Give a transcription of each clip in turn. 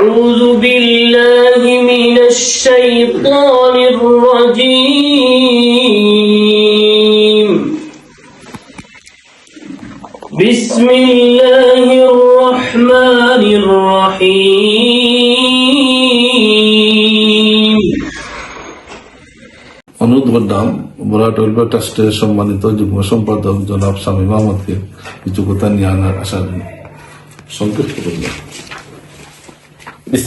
أعوذ بالله من الشيطان الرجيم بسم الله الرحمن الرحيم অনুরোধ করলাম বরাট ওয়েলফেয়ার ট্রাস্টের সম্মানিত যুগ্ম সম্পাদক জনাব স্বামী মাহমুদকে কিছু কথা নিয়ে আনার আশা করি সংক্ষিপ্ত করলাম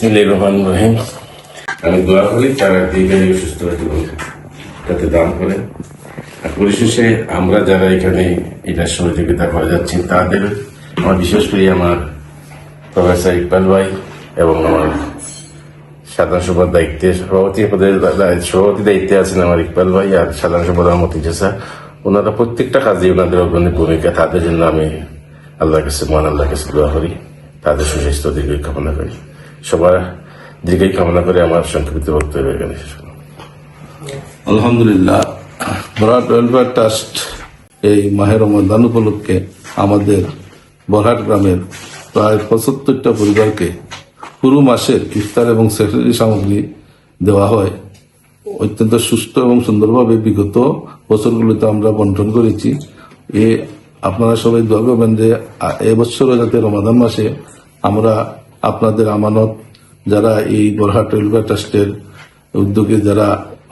বিসমিল্লাহির রহমানির রহিম। আমি দোয়া করি তারা দীর্ঘায়ু সুস্থ পারে যাতে দান করে আর পরিশেষে আমরা যারা এখানে এটা সহযোগিতা করে যাচ্ছি, তাদের আমার বিশেষ করে আমার প্রফেসর ইকবাল ভাই এবং আমার সাধারণ সভার দায়িত্বে, সভাপতি পদের সভাপতি দায়িত্বে আছেন আমার ইকবাল ভাই আর সাধারণ সম্পাদক মতি জেসা ওনারা প্রত্যেকটা কাজে ওনাদের অগ্রণী ভূমিকা, তাদের জন্য আমি আল্লাহর কাছে মহান আল্লাহর কাছে দোয়া করি। তাদের সুস্বাস্থ্য দীর্ঘ কামনা করি। সবার দীর্ঘই কামনা করে আমার সংক্ষিপ্ত বক্তব্য এখানে শেষ। আলহামদুলিল্লাহ ট্রাস্ট এই মাহের রমদান উপলক্ষে আমাদের বরহাট গ্রামের প্রায় পঁচাত্তরটা পরিবারকে পুরো মাসের ইফতার এবং সেফারি সামগ্রী দেওয়া হয় অত্যন্ত সুস্থ এবং সুন্দরভাবে বিগত বছরগুলোতে আমরা বন্টন করেছি এ আপনারা সবাই দোয়া করবেন যে এবছরও যাতে রমাদান মাসে আমরা আপনাদের আমানত, যারা এই বরহাট ওয়েলফেয়ার ট্রাস্টের উদ্যোগে যারা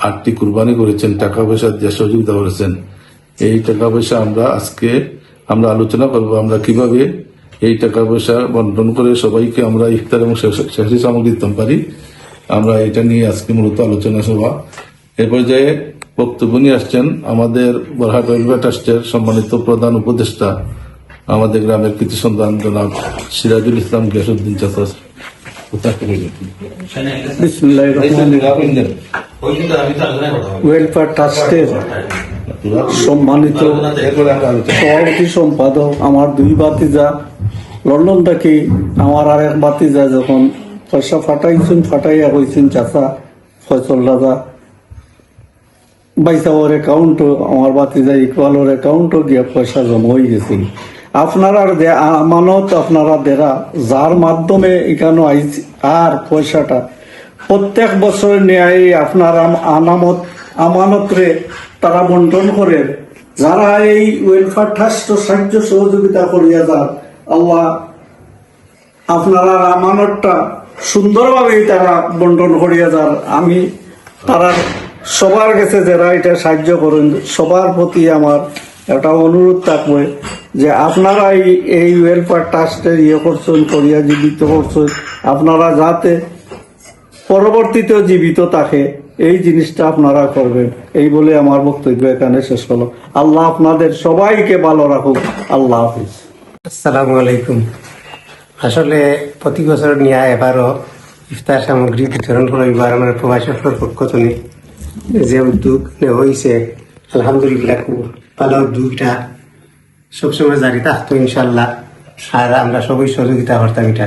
আটটি কুরবানি করেছেন, টাকা পয়সা যে সহযোগিতা করেছেন, এই টাকা পয়সা আমরা আজকে আমরা আলোচনা করব, আমরা কীভাবে এই টাকা পয়সা বন্টন করে সবাইকে আমরা ইফতার এবং শেষী সামগ্রী দিতে পারি আমরা এটা নিয়ে আজকে মূলত আলোচনা সভা। এ পর্যায়ে বক্তব্য নিয়ে আসছেন আমাদের বরহাট ওয়েলফেয়ার ট্রাস্টের সম্মানিত প্রধান উপদেষ্টা আমাদের গ্রামের কৃতি সন্তান জনাব সিরাজুল ইসলাম গিয়াসুদ্দিন ওয়েলফেয়ার ট্রাস্টের সম্মানিত সভাপতি সম্পাদক আমার দুই বাতিজা লন্ডন থেকে আমার আর এক বাতিজা যখন পয়সা ফাটাইছেন ফাটাইয়া কইছেন চাচা ফয়সল রাজা বাইসা ওর অ্যাকাউন্টও আমার বাতিজা ইকবালের অ্যাকাউন্টও গিয়া পয়সা জমা হয়ে গেছে। আপনারা আমানত আপনারা দেরা, যার মাধ্যমে এখানে আর পয়সাটা। প্রত্যেক বছর ন্যায় আপনার আনামত, আমানতরে তারা বন্টন করে। যারা এই ওয়েলফেয়ার ট্রাস্ট সাহায্য সহযোগিতা করিয়া যান আল্লাহ আপনারা আমানতটা সুন্দরভাবে তারা বন্টন করিয়া যান আমি তারা সবার কাছে যারা এটা সাহায্য করেন, সবার প্রতি আমার একটা অনুরোধ থাকবে যে আপনারা এই- ওয়েলফেয়ার ট্রাস্টের ইয়ে করছেন, করিয়া জীবিত করছেন, আপনারা যাতে পরবর্তীতেও জীবিত থাকে, এই জিনিসটা আপনারা করবেন। এই বলে আমার বক্তব্য এখানে শেষ হলো। আল্লাহ আপনাদের সবাইকে ভালো রাখুক। আল্লাহ হাফিজ। আসসালামু আলাইকুম। আসলে প্রতি বছর নিয়ে এবারও ইফতার সামগ্রী বিতরণ করিবার আমার প্রবাসীর পক্ষ থেকে যে উদ্যোগ হয়েছে আলহামদুলিল্লাহ, খুব ভালো উদ্যোগটা সবসময় জারি। থাকতো ইনশাল্লাহ আর আমরা সবাই সহযোগিতা করতাম এটা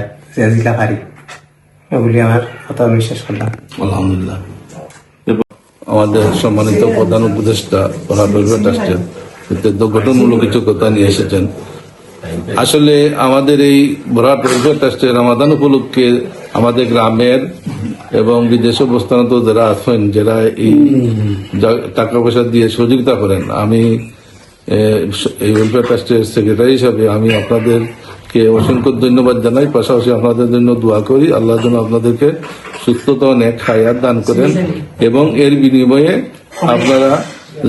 জিলা পারি। বলে আমার কথা শেষ করলাম। আলহামদুলিল্লাহ। আমাদের সম্মানিত প্রধান উপদেষ্টা ওয়েলফেয়ার ট্রাস্টের অত্যন্ত গঠনমূলক কিছু কথা নিয়ে এসেছেন। আসলে আমাদের এই ওয়েলফেয়ার ট্রাস্টের রামাদান উপলক্ষে আমাদের গ্রামের এবং বিদেশে অবস্থানত যারা আছেন যারা এই টাকা পয়সা দিয়ে সহযোগিতা করেন আমি এই ওয়েলফেয়ার ট্রাস্টের সেক্রেটারি হিসাবে আমি আপনাদেরকে অসংখ্য ধন্যবাদ জানাই। পাশাপাশি আপনাদের জন্য দোয়া করি। আল্লাহ যেন আপনাদেরকে সুস্থতা ও নেক হায়াত দান করেন এবং এর বিনিময়ে আপনারা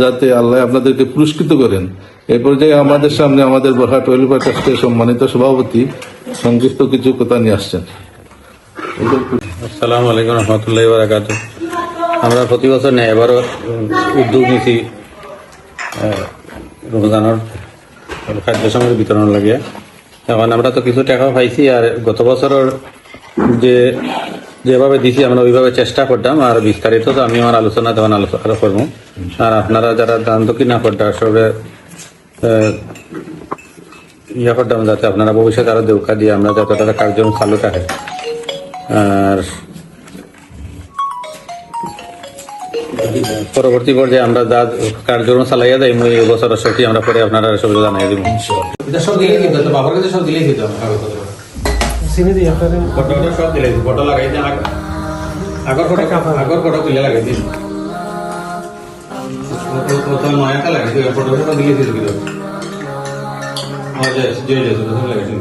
যাতে আল্লাহ আপনাদেরকে পুরস্কৃত করেন। এ পর্যায়ে আমাদের সামনে আমাদের বরহাট ওয়েলফেয়ার ট্রাস্টের সম্মানিত সভাপতি সংক্ষিপ্ত কিছু কথা নিয়ে আসছেন। আসসালামু আলাইকুম রহমতুল্লাহ বারাকাত। আমরা প্রতি বছর নেই এবারও উদ্যোগ নিছি রমজানের খাদ্য সামগ্রী বিতরণ লাগে। এখন আমরা তো কিছু টাকা পাইছি আর গত বছরের যে যেভাবে দিছি আমরা ওইভাবে চেষ্টা করতাম আর বিস্তারিত তো আমি আমার আলোচনা তখন আলোচনা করব। আর আপনারা যারা দান দক্ষিণা করতাম আহ, ইয়া করতাম যাতে আপনারা ভবিষ্যতে আরও দেউকা দিয়ে আমরা যাতে তারা কার্যক্রম চালু থাকে আর পরবর্তী পর্যায়ে আমরা যা কার্যক্রম চালাইয়া যাই মই এই বছর সত্যি আমরা পরে আপনারা সব জানাই দিব এটা সব দিলেই কিন্তু বাবার কাছে সব দিলেই ফটো সব দিলে ফটো লাগাই দিয়ে আগর ফটো আগর ফটো তুলে লাগাই দিন প্রথম নয়াটা লাগাই দিও ফটো ফটো দিলে দিল কিন্তু আমার যে যে যে লাগাই দিন